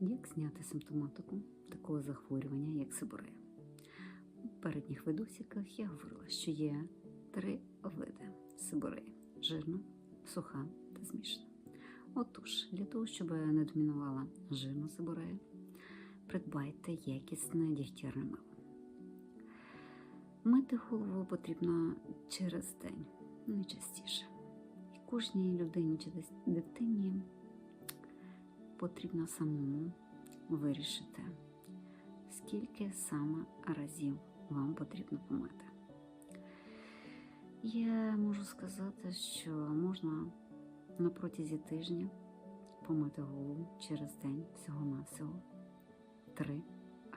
Як зняти симптоматику такого захворювання, як сиборея? У передніх видосиках я говорила, що є три види сибореї: жирна, суха та змішана. Отож, для того, щоб не домінувала жирна сиборея, придбайте якісне дігтярне мило. Мити голову потрібно через день, не частіше. І кожній людині чи дитині потрібно самому вирішити, скільки саме разів вам потрібно помити. Я можу сказати, що можна на протязі тижня помити голову через день всього-навсього три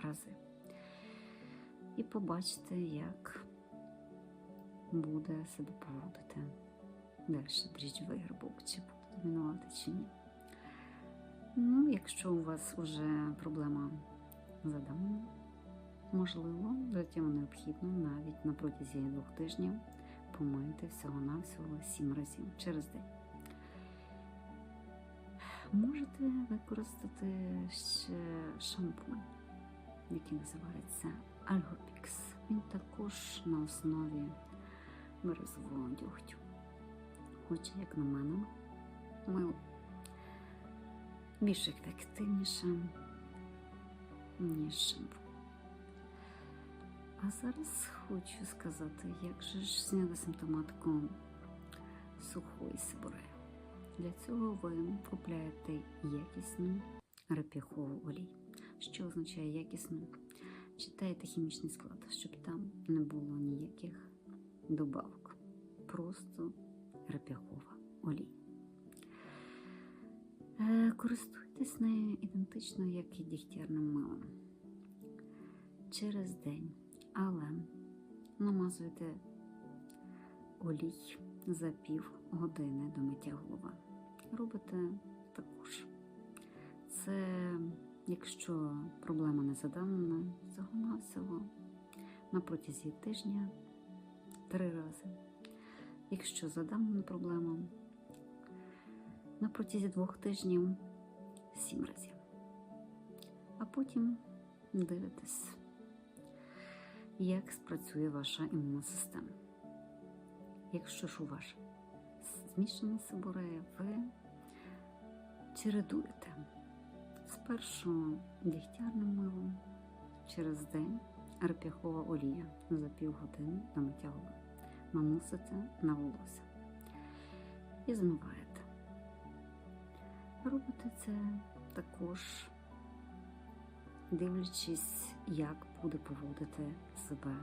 рази. І побачите, як буде себе поводити далі дріжджовий грибок, чи буде домінувати чи ні. Ну, якщо у вас вже проблема задавлення, можливо, для необхідно навіть на протязі двох тижнів помити всього-навсього сім разів через день. Можете використати ще шампунь, який називається Альгопікс. Він також на основі березового дьогтю. Хоча, як на мене, мило більш ефективніше, ніж шампунь. А зараз хочу сказати, як же ж зняти симптоматику сухої сибореї. Для цього ви купляєте якісну реп'яхову олію. Що означає якісну? Читайте хімічний склад, щоб там не було ніяких добавок. Просто реп'яхова ідентично, як і дігтярним милом. Через день, але намазуйте олій за пів години до миття голови. Робите також. Це, якщо проблема не задавлена, всього-навсього на протязі тижня три рази. Якщо задавлена проблема, на протязі двох тижнів сім разів. Потім дивитесь, як спрацює ваша імунна система. Якщо ж у вас змішана сиборея, ви чередуєте спершу дігтярним милом через день реп'яхова олія за півгодини до миття голови. Наносите на волосся і змиваєте. Робите це також, дивлячись, як буде поводити себе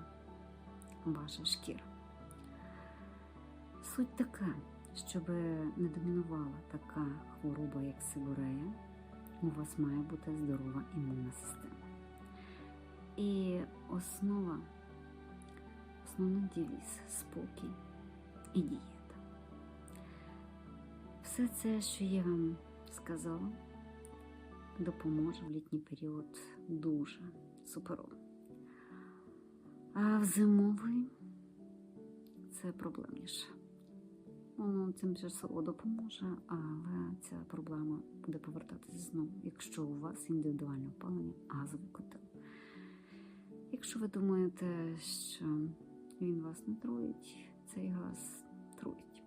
ваша шкіра. Суть така, щоб не домінувала така хвороба, як сиборея, у вас має бути здорова імунна система. І основа, основний девіз – спокій і дієта. Все це, що я вам сказала, допоможе в літній період дуже суперово. А в зимовий це проблемніше. Воно тимчасово допоможе, але ця проблема буде повертатися знову, якщо у вас індивідуальне опалення газовий котел. Якщо ви думаєте, що він вас не труїть, цей газ труїть.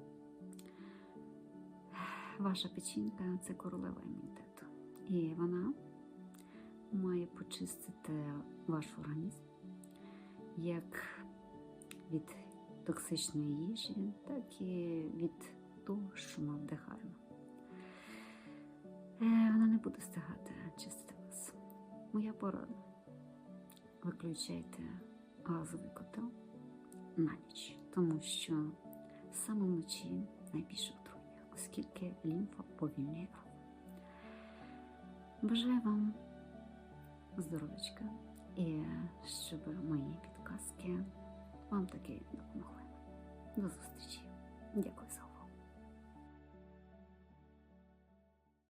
Ваша печінка це королева імунітету. І вона має почистити ваш організм як від токсичної їжі, так і від того, що ми вдихаємо. Е, Вона не буде встигати чистити вас. Моя порада. Виключайте газовий котел на ніч, тому що саме вночі найбільше отруєння, оскільки лімфа повільняє кров. Бажаю вам здоров'ячка і щоб мої підказки